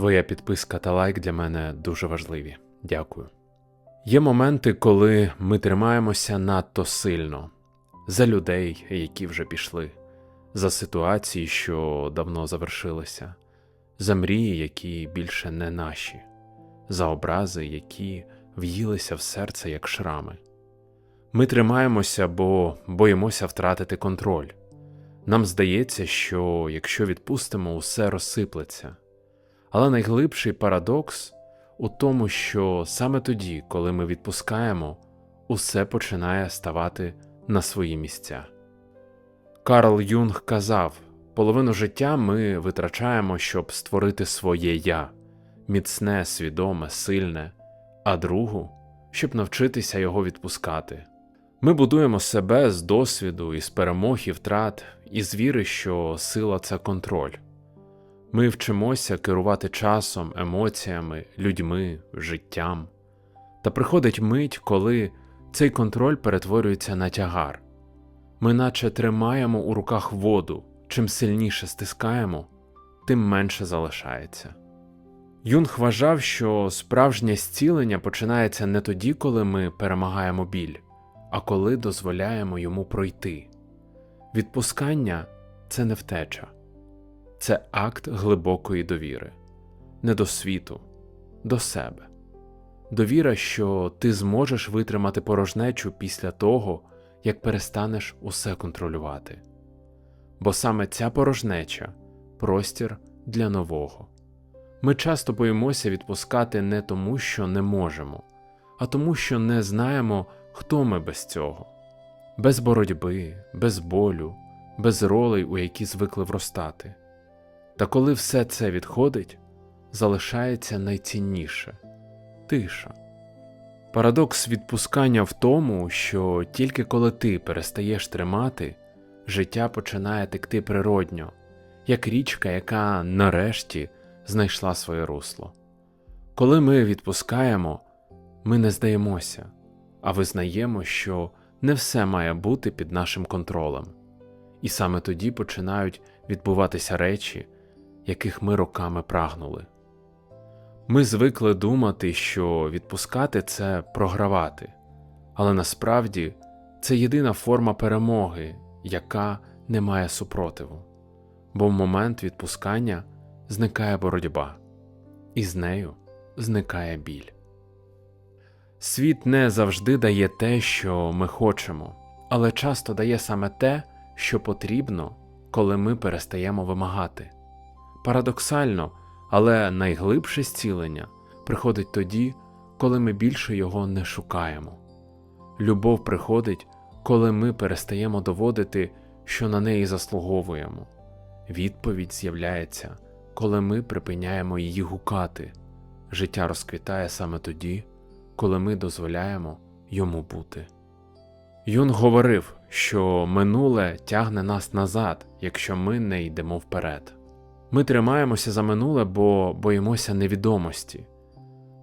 Твоя підписка та лайк для мене дуже важливі. Дякую. Є моменти, коли ми тримаємося надто сильно за людей, які вже пішли, за ситуації, що давно завершилися, за мрії, які більше не наші, за образи, які в'їлися в серце як шрами. Ми тримаємося, бо боїмося втратити контроль. Нам здається, що якщо відпустимо, усе розсиплеться. Але найглибший парадокс у тому, що саме тоді, коли ми відпускаємо, усе починає ставати на свої місця. Карл Юнг казав: половину життя ми витрачаємо, щоб створити своє я, міцне, свідоме, сильне, а другу, щоб навчитися його відпускати. Ми будуємо себе з досвіду, із перемог і втрат, із віри, що сила це контроль. Ми вчимося керувати часом, емоціями, людьми, життям. Та приходить мить, коли цей контроль перетворюється на тягар. Ми наче тримаємо у руках воду, чим сильніше стискаємо, тим менше залишається. Юнг вважав, що справжнє зцілення починається не тоді, коли ми перемагаємо біль, а коли дозволяємо йому пройти. Відпускання це не втеча, це акт глибокої довіри, не до світу, до себе. Довіра, що ти зможеш витримати порожнечу після того, як перестанеш усе контролювати. Бо саме ця порожнеча простір для нового. Ми часто боїмося відпускати не тому, що не можемо, а тому, що не знаємо, хто ми без цього, без боротьби, без болю, без ролей, у які звикли вростати. Та коли все це відходить, залишається найцінніше тиша. Парадокс відпускання в тому, що тільки коли ти перестаєш тримати, життя починає текти природньо, як річка, яка нарешті знайшла своє русло. Коли ми відпускаємо, ми не здаємося, а визнаємо, що не все має бути під нашим контролем, і саме тоді починають відбуватися речі, яких ми роками прагнули. Ми звикли думати, що відпускати це програвати, але насправді це єдина форма перемоги, яка не має супротиву, бо в момент відпускання зникає боротьба, і з нею зникає біль. Світ не завжди дає те, що ми хочемо, але часто дає саме те, що потрібно, коли ми перестаємо вимагати. Парадоксально, але найглибше зцілення приходить тоді, коли ми більше його не шукаємо. Любов приходить, коли ми перестаємо доводити, що на неї заслуговуємо. Відповідь з'являється, коли ми припиняємо її гукати. Життя розквітає саме тоді, коли ми дозволяємо йому бути. Юн говорив, що минуле тягне нас назад, якщо ми не йдемо вперед. Ми тримаємося за минуле, бо боїмося невідомості,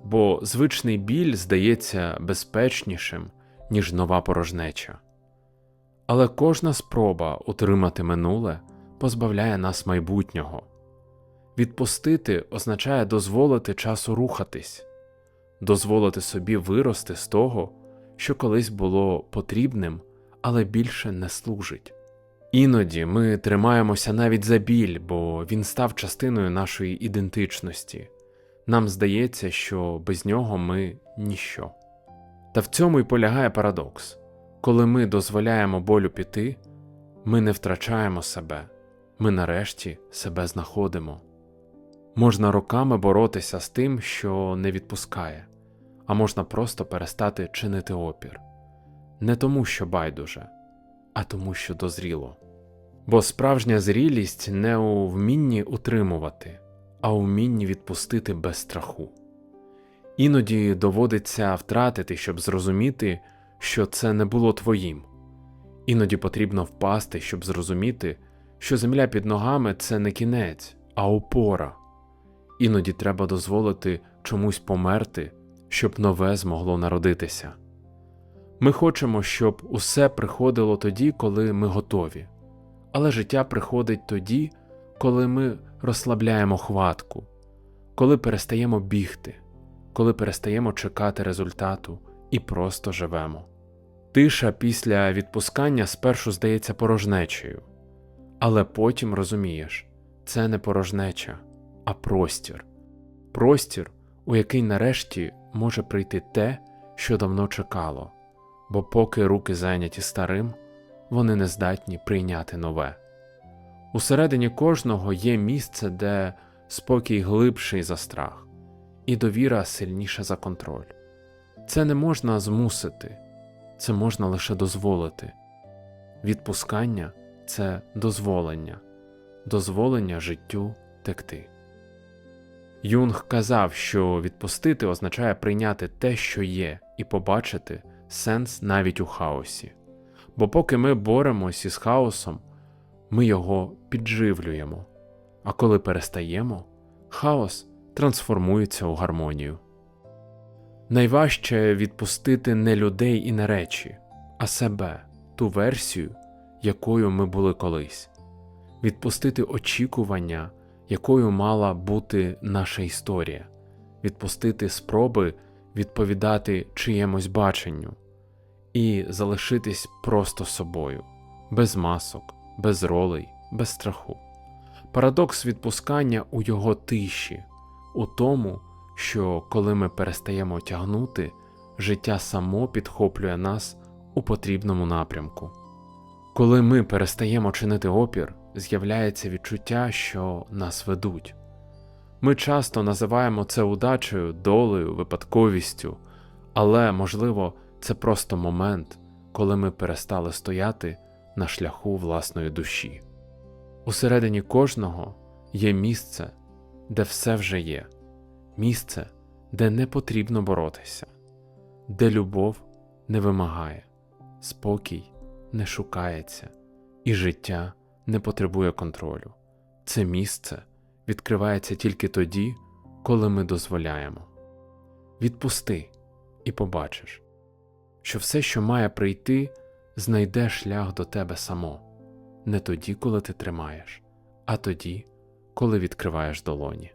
бо звичний біль здається безпечнішим, ніж нова порожнеча. Але кожна спроба утримати минуле позбавляє нас майбутнього. Відпустити означає дозволити часу рухатись, дозволити собі вирости з того, що колись було потрібним, але більше не служить. Іноді ми тримаємося навіть за біль, бо він став частиною нашої ідентичності. Нам здається, що без нього ми ніщо. Та в цьому й полягає парадокс коли ми дозволяємо болю піти, ми не втрачаємо себе, ми нарешті себе знаходимо. Можна роками боротися з тим, що не відпускає, а можна просто перестати чинити опір не тому, що байдуже, а тому, що дозріло. Бо справжня зрілість не у вмінні утримувати, а у вмінні відпустити без страху. Іноді доводиться втратити, щоб зрозуміти, що це не було твоїм. Іноді потрібно впасти, щоб зрозуміти, що земля під ногами це не кінець, а опора. Іноді треба дозволити чомусь померти, щоб нове змогло народитися. Ми хочемо, щоб усе приходило тоді, коли ми готові, але життя приходить тоді, коли ми розслабляємо хватку. коли перестаємо бігти, коли перестаємо чекати результату і просто живемо. Тиша після відпускання спершу здається порожнечею, але потім розумієш, це не порожнеча, а простір. Простір, у який нарешті може прийти те, що давно чекало, бо поки руки зайняті старим, вони не здатні прийняти нове. Усередині кожного є місце, де спокій глибший за страх, і довіра сильніша за контроль. Це не можна змусити, це можна лише дозволити. Відпускання це дозволення, дозволення життю текти. Юнг казав, що відпустити означає прийняти те, що є, і побачити сенс навіть у хаосі. Бо поки ми боремось із хаосом, ми його підживлюємо, а коли перестаємо, хаос трансформується у гармонію. Найважче відпустити не людей і не речі, а себе, ту версію, якою ми були колись, відпустити очікування, якою мала бути наша історія, відпустити спроби відповідати чиємусь баченню і залишитись просто собою, без масок, без ролей, без страху. Парадокс відпускання у його тиші, у тому, що коли ми перестаємо тягнути, життя само підхоплює нас у потрібному напрямку. Коли ми перестаємо чинити опір, з'являється відчуття, що нас ведуть. Ми часто називаємо це удачею, долею, випадковістю, але, можливо, це просто момент, коли ми перестали стояти на шляху власної душі. Усередині кожного є місце, де все вже є, місце, де не потрібно боротися, де любов не вимагає, спокій не шукається, і життя не потребує контролю. Це місце відкривається тільки тоді, коли ми дозволяємо. Відпусти і побачиш, що все, що має прийти, знайде шлях до тебе само, не тоді, коли ти тримаєш, а тоді, коли відкриваєш долоні.